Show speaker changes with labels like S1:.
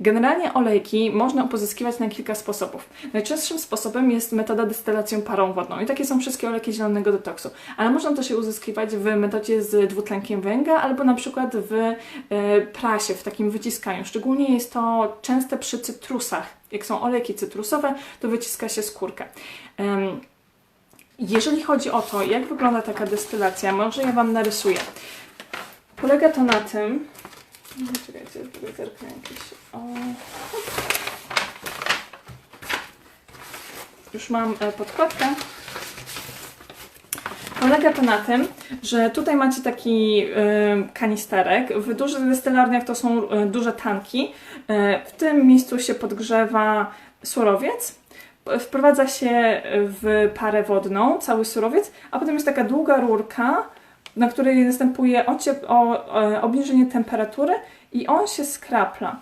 S1: Generalnie olejki można pozyskiwać na kilka sposobów. Najczęstszym sposobem jest metoda dystylacją parą wodną i takie są wszystkie olejki zielonego detoksu. Ale można też je uzyskiwać w metodzie z dwutlenkiem węgla albo na przykład w e, prasie, w takim wyciskaniu. Szczególnie jest to częste przy cytrusach. Jak są olejki cytrusowe, to wyciska się skórkę. Jeżeli chodzi o to, jak wygląda taka destylacja, może ja Wam narysuję. Polega to na tym, no, Czekajcie, tutaj zerknę jakieś. O. Już mam e, podkładkę. Polega to na tym, że tutaj macie taki e, kanisterek. W dużych destylarniach to są e, duże tanki. E, w tym miejscu się podgrzewa surowiec. Wprowadza się w parę wodną cały surowiec, a potem jest taka długa rurka, na której następuje ociep- o, e, obniżenie temperatury i on się skrapla.